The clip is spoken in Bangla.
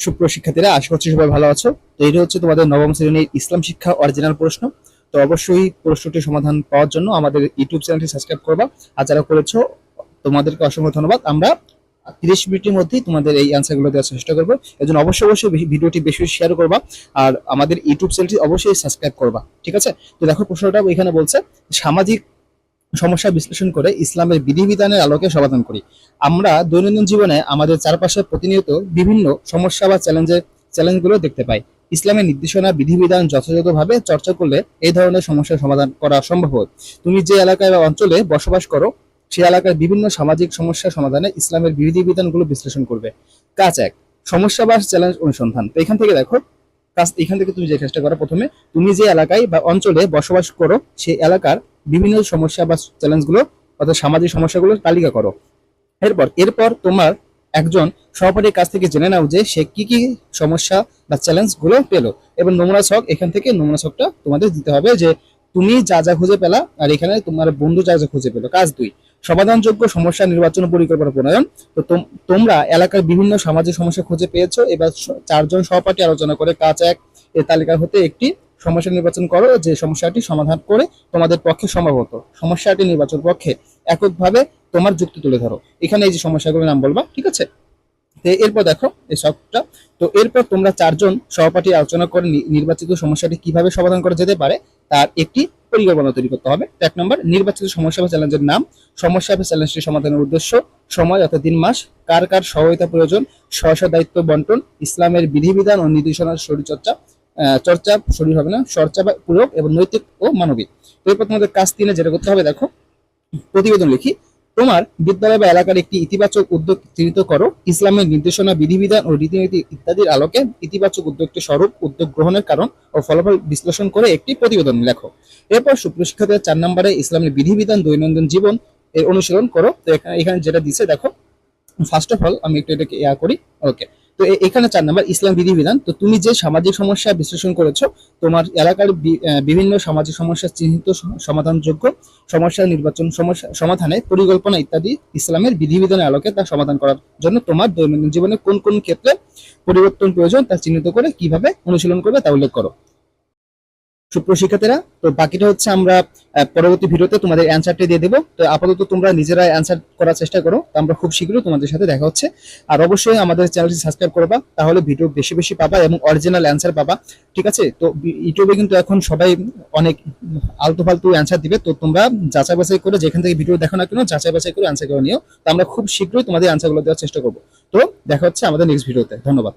সুপ্রিয় শিক্ষার্থীরা, আশা করছি সবাই ভালো আছো। তো এটা হচ্ছে তোমাদের নবম শ্রেণির ইসলাম শিক্ষা অরিজিনাল প্রশ্ন। তো অবশ্যই প্রশ্নটির সমাধান পাওয়ার জন্য আমাদের ইউটিউব চ্যানেলটি সাবস্ক্রাইব করবা। আর যারা করেছ, তোমাদেরকে অসংখ্য ধন্যবাদ। আমরা তিরিশ মিনিটের মধ্যেই তোমাদের এই অ্যান্সারগুলো দেওয়ার চেষ্টা করব। এই জন্য অবশ্যই অবশ্যই ভিডিওটি বেশি বেশি শেয়ার করবা। আর আমাদের ইউটিউব চ্যানেলটি অবশ্যই সাবস্ক্রাইব করবা। ঠিক আছে? তো দেখো প্রশ্নটা এখানে বলছে, সামাজিক সমস্যা বিশ্লেষণ করে ইসলামের বিধিবিধানের আলোকে সমাধান করি। আমরা দৈনন্দিন জীবনে আমাদের চারপাশে প্রতিনিয়ত বিভিন্ন সমস্যা বা চ্যালেঞ্জের চ্যালেঞ্জগুলো দেখতে পাই। ইসলামের নির্দেশনা, বিধিবিধান যথাযথভাবে চর্চা করলে এই ধরনের সমস্যার সমাধান করা সম্ভব হয়। তুমি যে এলাকায় বা অঞ্চলে বসবাস করো সেই এলাকার বিভিন্ন সামাজিক সমস্যা সমাধানে ইসলামের বিধিবিধানগুলো বিশ্লেষণ করবে। কাজ এক, সমস্যা বা চ্যালেঞ্জ অনুসন্ধান। তো এখান থেকে দেখো, কাজ এখান থেকে তুমি যে চেষ্টা করো প্রথমে, তুমি যে এলাকায় বা অঞ্চলে বসবাস করো সেই এলাকার বিভিন্ন সমস্যা বা চ্যালেঞ্জগুলো অর্থাৎ সামাজিক সমস্যাগুলোর তালিকা করো। এরপর এরপর তোমার একজন সহপাঠীর কাছ থেকে জেনে নাও যে সে কি কি সমস্যা বা চ্যালেঞ্জগুলো পেল এবং নমুনা ছক, এখান থেকে নমুনা ছকটা তোমাদের দিতে হবে যে তুমি যা যা খুঁজে পেলা আর এখানে তোমার বন্ধু যা যা খুঁজে পেল। কাজ দুই, সমাধানযোগ্য সমস্যা নির্বাচন পরিকল্পনা প্রণয়ন। তো তোম- তোমরা এলাকার বিভিন্ন সামাজিক সমস্যা খুঁজে পেয়েছ, এবার চারজন সহপাঠী আলোচনা করে কাজ এক এই তালিকা হতে একটি সমস্যা নির্বাচন করো, যে সমস্যাটি সমাধান করে তোমাদের পক্ষে সম্ভব হতো সমস্যাটি নির্বাচন পক্ষে এককভাবে তোমার যুক্তি তুলে ধরো। এখানে এই যে সমস্যাগুলোর নাম বলবা, ঠিক আছে? তো এরপর দেখো, এই সবটা। তো এরপর তোমরা চারজন সহপাঠী আলোচনা করে নির্বাচিত সমস্যাটি কীভাবে সমাধান করা যেতে পারে, তার একটি পরিকল্পনা তৈরি করতে হবে। এক নম্বর, নির্বাচিত সমস্যা বা চ্যালেঞ্জের নাম। সমস্যা বা চ্যালেঞ্জটি সমাধানের উদ্দেশ্য, সময় অর্থাৎ তিন মাস, কার কার সহায়তা প্রয়োজন স্ব দায়িত্ব বন্টন, ইসলামের বিধিবিধান ও নির্দেশনার শরীরচর্চা চর্চা শরীর হবে না, চর্চা বা প্রয়োগ এবং নৈতিক ও মানবিক। এরপর তোমাদের কাজ তিনে যেটা করতে হবে, দেখো, প্রতিবেদন লিখি। তোমার বিদ্যালয় বা এলাকার একটি ইতিবাচক উদ্যোগ চিহ্নিত করো। ইসলামের নির্দেশনা, বিধিবিধান ও রীতিনীতি ইত্যাদির আলোকে ইতিবাচক উদ্যোগটি স্বরূপ উদ্যোগ গ্রহণের কারণ ও ফলাফল বিশ্লেষণ করে একটি প্রতিবেদন লেখো। এরপর সুপ্রশিক্ষাদের চার নম্বরে ইসলামের বিধিবিধান, দৈনন্দিন জীবন এর অনুশীলন করো। তো এখানে এখানে যেটা দিছে, দেখো ফার্স্ট অফ অল আমি একটু এটাকে ইয়া করি। ওকে তো এখানে চার নাম্বার, ইসলাম বিধিবিধান। তো তুমি যে সামাজিক সমস্যা বিশ্লেষণ করেছ, তোমার এলাকার বিভিন্ন সামাজিক সমস্যা চিহ্নিত সমাধানযোগ্য সমস্যা নির্বাচন সমস্যা সমাধানে পরিকল্পনা ইত্যাদি ইসলামের বিধিবিধানের আলোকে তা সমাধান করার জন্য তোমার দৈনন্দিন জীবনে কোন কোন ক্ষেত্রে পরিবর্তন প্রয়োজন তা চিহ্নিত করে কীভাবে অনুশীলন করবে তা উল্লেখ করো। সুপ্রশিক্ষার্থীরা তো বাকিটা হচ্ছে আমরা পরবর্তী ভিডিওতে তোমাদের অ্যান্সারটি দিয়ে দেবো। তো আপাতত তোমরা নিজেরা অ্যান্সার করার চেষ্টা করো। তো আমরা খুব শীঘ্রই তোমাদের সাথে দেখা হচ্ছে। আর অবশ্যই আমাদের চ্যানেলটি সাবস্ক্রাইব করবা, তাহলে ভিডিও বেশি বেশি পাবা এবং অরিজিনাল অ্যান্সার পাবা। ঠিক আছে? তো ইউটিউবে কিন্তু এখন সবাই অনেক আলতু ফালতু অ্যান্সার দিবে। তো তোমরা যাচাই বাছাই করে যেখান থেকে ভিডিও দেখো না কেন যাচাই বাছাই করে অ্যান্সার করে নিও। তো আমরা খুব শীঘ্রই তোমাদের অ্যান্সারগুলো দেওয়ার চেষ্টা করব। তো দেখা হচ্ছে আমাদের নেক্সট ভিডিওতে ধন্যবাদ।